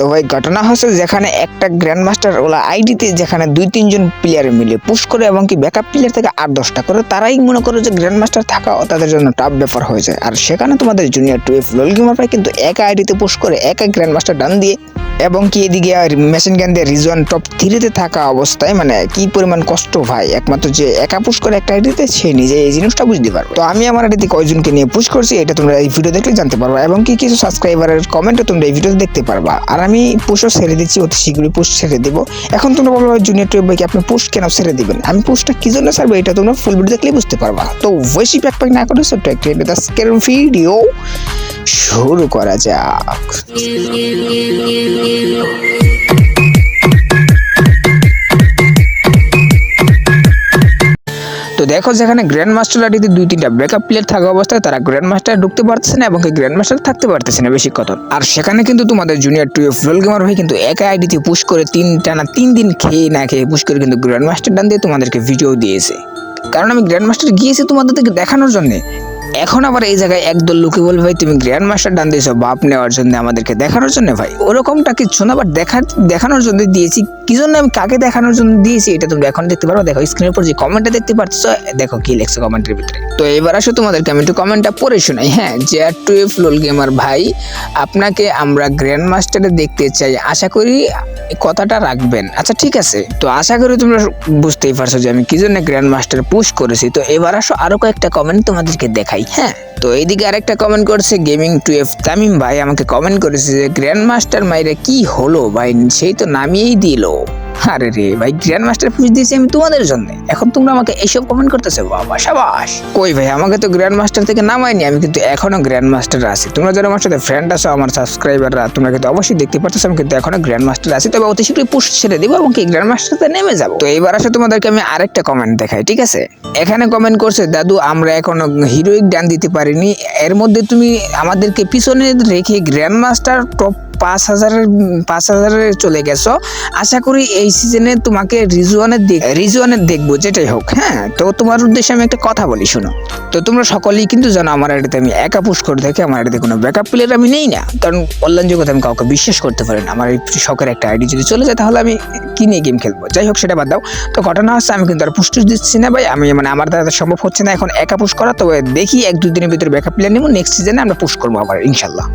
তো ভাই, ঘটনা হচ্ছে যেখানে একটা গ্র্যান্ড মাস্টার ওলা আইডিতে যেখানে দুই, তিনজন প্লেয়ার মিলে পুশ করে এবং কি ব্যাকআপ প্লেয়ার থেকে আট, দশটা করে, তারাই মনে করো যে গ্র্যান্ড মাস্টার থাকা তাদের জন্য টাফ ব্যাপার হয়ে যায়। আর সেখানে তোমাদের জুনিয়র টুয়েলভ লোল গেমার ভাই কিন্তু একা আইডিতে পুশ করে একা গ্র্যান্ড মাস্টার ডান দিয়ে এবং কি এদিকে মেশিন গান দিয়ে রিজন টপ থ্রিতে থাকা অবস্থায় মানে কি পরিমাণ কষ্ট ভাই, একমাত্র যে একা পুশ করে একটা আইডিতে সে নিজে এই জিনিসটা বুঝতে পারবে। তো আমি আমার আইডিতে কয়জনকে নিয়ে পুশ করছি, এটা তোমরা এই ভিডিও দেখলে জানতে পারবা এবং কি কিছু সাবস্ক্রাইবারের কমেন্টও তোমরা এই ভিডিওতে দেখতে পারবা। আর আমি পুশও ছেড়ে দিচ্ছি, অতি শীঘ্রই পুশ ছেড়ে দেবো। এখন তোমরা বলব জুনিয়র টুয়েলভ বাইকে আপনি পুশ কেন ছেড়ে দেবেন? আমি পুশটা কি জন্য ছাড়বো? এটা তোমরা ফুল ভিডিও দেখলেই বুঝতে পারবা। তো বেশি প্যাক প্যাক না করে ছোট্ট একটি আজকের ভিডিও শুরু করা যাক। তো দেখো যেখানে গ্র্যান্ড মাস্টার আইডিতে দুই তিনটা ব্যাকআপ প্লেয়ার থাকা অবস্থায় তারা গ্র্যান্ড মাস্টার ঢুকতে পারতেছে না এবং গ্র্যান্ড মাস্টার থাকতে পারতেছে না বেশি কথা আর সেখানে কিন্তু তোমাদের জুনিয়র টুয়েলভ রোল গেমার ভাই কিন্তু একা আইডিতে পুশ করে তিন টানা তিন দিন খেয়ে না খেয়ে পুশ করে কিন্তু গ্র্যান্ড মাস্টার ডান দিয়ে তোমাদেরকে ভিডিও দিয়েছে। কারণ আমি গ্র্যান্ড মাস্টার গিয়েছি তোমাদেরকে দেখানোর জন্য। এখন আবার এই জায়গায় একদল লোকে বলবে, ভাই, তুমি গ্র্যান্ড মাস্টার ডান দিয়েছ, বাপ নেওয়ার জন্য আমাদেরকে দেখানোর জন্য, ভাই। ওরকমটা কিছু না বাট দেখার দেখানোর জন্য দিয়েছি। কি জন্য আমি কাকে দেখানোর জন্য দিয়েছি, এটা তোমরা এখন দেখতে পারো। দেখো স্ক্রিনের উপর যে কমেন্টটা দেখতে পাচ্ছ দেখো কি লেখছে কমেন্টের ভিতরে। তো এবার আসো তোমাদেরকে আমি একটু কমেন্টটা পড়ে শোনাই। হ্যাঁ যে আর টুয়েলভ লোল গেমার ভাই, আপনাকে আমরা গ্র্যান্ড মাস্টারে দেখতে চাই। আশা করি কথাটা রাখবেন। আচ্ছা ঠিক আছে। তো আশা করি তোমরা বুঝতেই পারছ যে আমি কি জন্য গ্র্যান্ড মাস্টার পুশ করেছি। তো এবার আসো, আরও কয়েকটা কমেন্ট তোমাদেরকে দেখাই হ্যাঁ? তো এইদিকে আরেকটা কমেন্ট করেছে গেমিং টু এফ তামিম ভাই আমাকে কমেন্ট করেছে যে গ্র্যান্ড মাস্টার মাইরে কি হলো ভাই? সেই তো নামিয়েই দিলো। আরে রে ভাই গ্র্যান্ড মাস্টার পুষ দিয়েছি আমি তোমাদের জন্য। এখন তোমরা আমাকে এইসব কমেন্ট করতেছো? বাবা, সাবাস। কই ভাই, আমাকে তো গ্র্যান্ড মাস্টার থেকে নামায়নি, আমি কিন্তু এখনও গ্র্যান্ড মাস্টার আছি। তোমরা যারা আমার সাথে ফ্রেন্ড আছো, আমার সাবস্ক্রাইবাররা তোমরা কিন্তু অবশ্যই দেখতে পাচ্ছ আমি কিন্তু এখনও গ্র্যান্ড মাস্টার আছি। তবে অতি শীঘ্রই পুশ ছেড়ে দিব এবং কি গ্র্যান্ড মাস্টারতে নেমে যাব। তো এবার আসে, তোমাদেরকে আমি আরেকটা কমেন্ট দেখাই, ঠিক আছে? এখানে কমেন্ট করছে, দাদু, আমরা এখনও হিরোইক ডান দিতে পারিনি। এর মধ্যে তুমি আমাদেরকে পিছনে রেখে গ্র্যান্ড মাস্টার টপ পাঁচ হাজারের, পাঁচ হাজারে চলে গেছো। আশা করি এই সিজনে তোমাকে রিজওয়ানের দেখ রিজওয়ানের দেখব, যেটাই হোক হ্যাঁ? তো তোমার উদ্দেশ্যে আমি একটা কথা বলি, শোনো। তো তোমরা সকলেই কিন্তু জানো আমার আইডিতে আমি একা পুশ করে থাকি, আমার আইডিতে কোনো ব্যাকআপ প্লেয়ার আমি নেই না। কারণ অনলাইন জগতে আমি কাউকে বিশ্বাস করতে পারি না। আমার এই শখের একটা আইডি যদি চলে যায়, তাহলে আমি কি নিয়ে গেম খেলব? যাই হোক, সেটা বাদ দাও। তো ঘটনা হচ্ছে, আমি কিন্তু আর পুশ টুস দিচ্ছি না ভাই। আমি মানে আমার দ্বারা সম্ভব হচ্ছে না এখন একা পুশ করা। তবে দেখি এক দুদিনের ভিতরে ব্যাকআপ প্লেয়ার নেব নেক্সট সিজনে আমরা পুশ করব আবার, ইনশাল্লাহ।